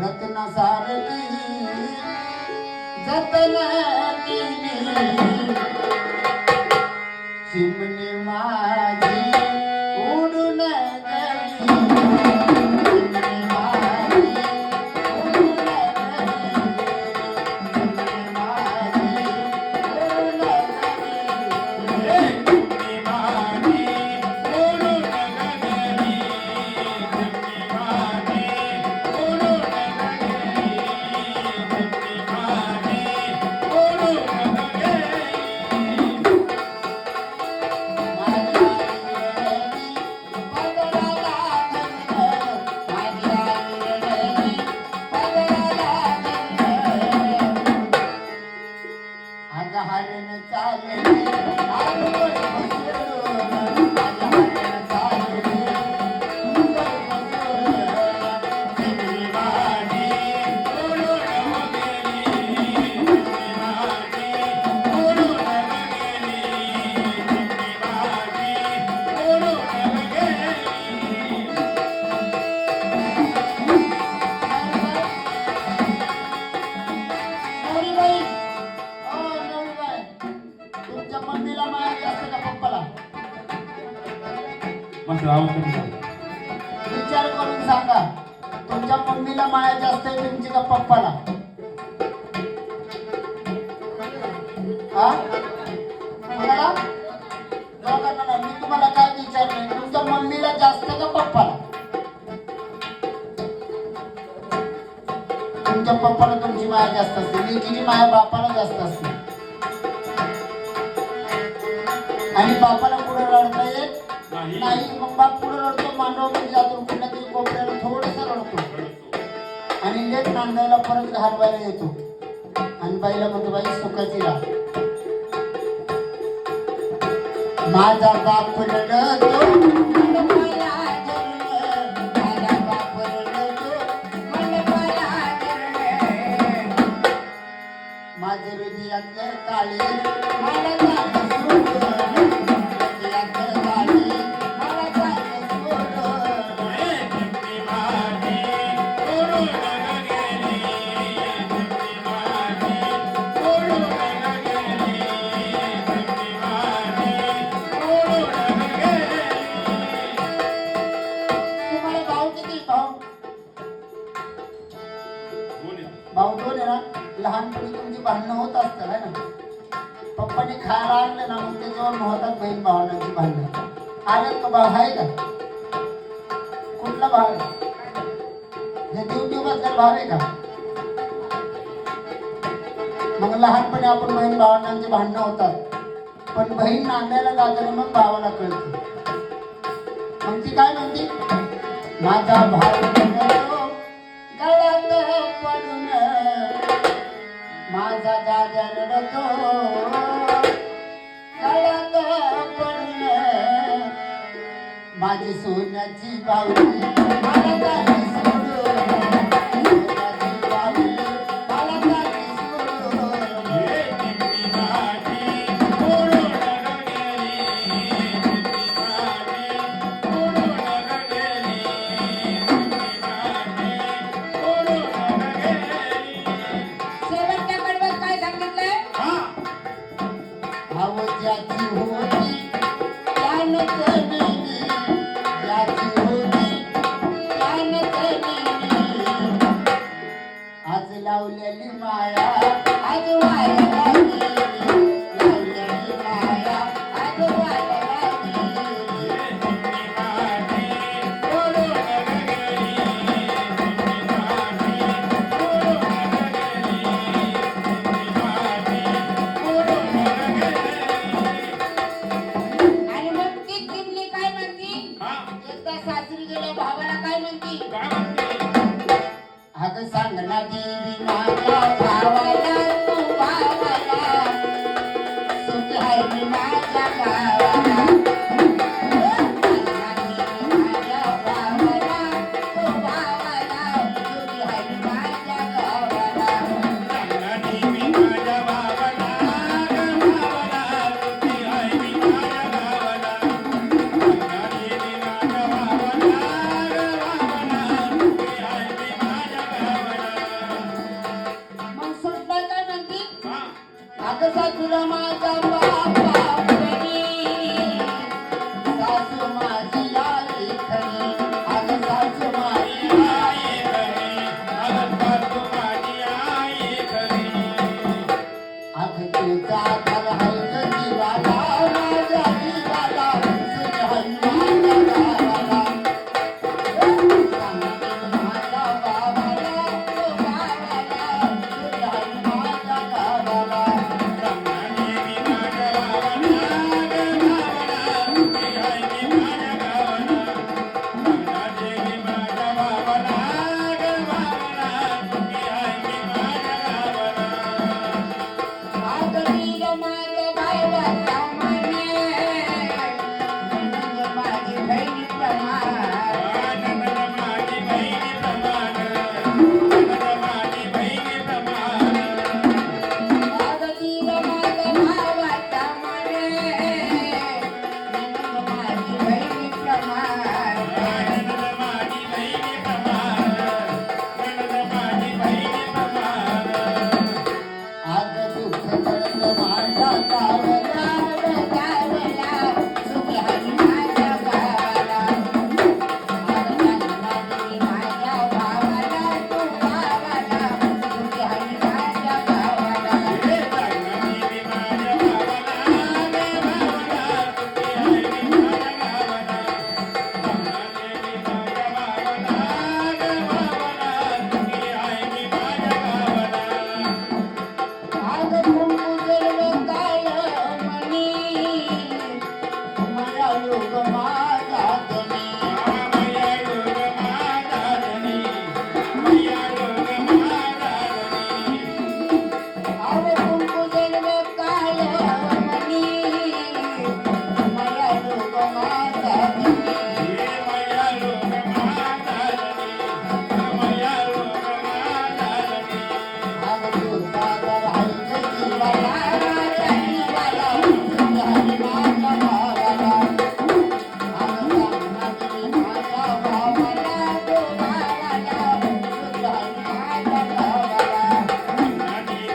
રત્ન સાર નહીં જતન સિમની માજી मस्त आवाज कमी विचार करून सांगा. तुमच्या मम्मीला माया जास्त आहे तुमची का पप्पाला? हो मी तुम्हाला काय विचारलंय तुमच्या मम्मीला जास्त का पप्पाला? तुमच्या पप्पाला तुमची माया जास्त असते. लेकीची माया बापाला जास्त असते. आणि बापाला पुढे रडता येत नाही. मग बाप पुढे रडतो मांडव म्हणजे मध्ये जातो कुठल्या कोपऱ्याला थोडस रडतो आणि लेट नांदायला परत हलवायला येतो आणि बाईला म्हणतो बाई सुखाची राह माझा बाप रडतो माझे जन्म. माझा हृदयातलं काळी मला पप्पाने खायला आणलं ना मग त्याच्यावर होतात बहीण भावनांची भांडणं आलं तो भाव आहे का कुठला भाव हे। देवबद्दल भाव आहे का मग लहानपणी आपण बहीण भावांचे भांडणं होतात पण बहीण नांदायला जाताना मग भावाला कळतं मग ती काय म्हणते माझा भाऊ रडतो, गळ्यात पडून। माझा दादा रडतो। माझी सोन्याची बावली लावलेली माया. आज माया ती भावाला काय म्हणती? अगं सांग ना देवी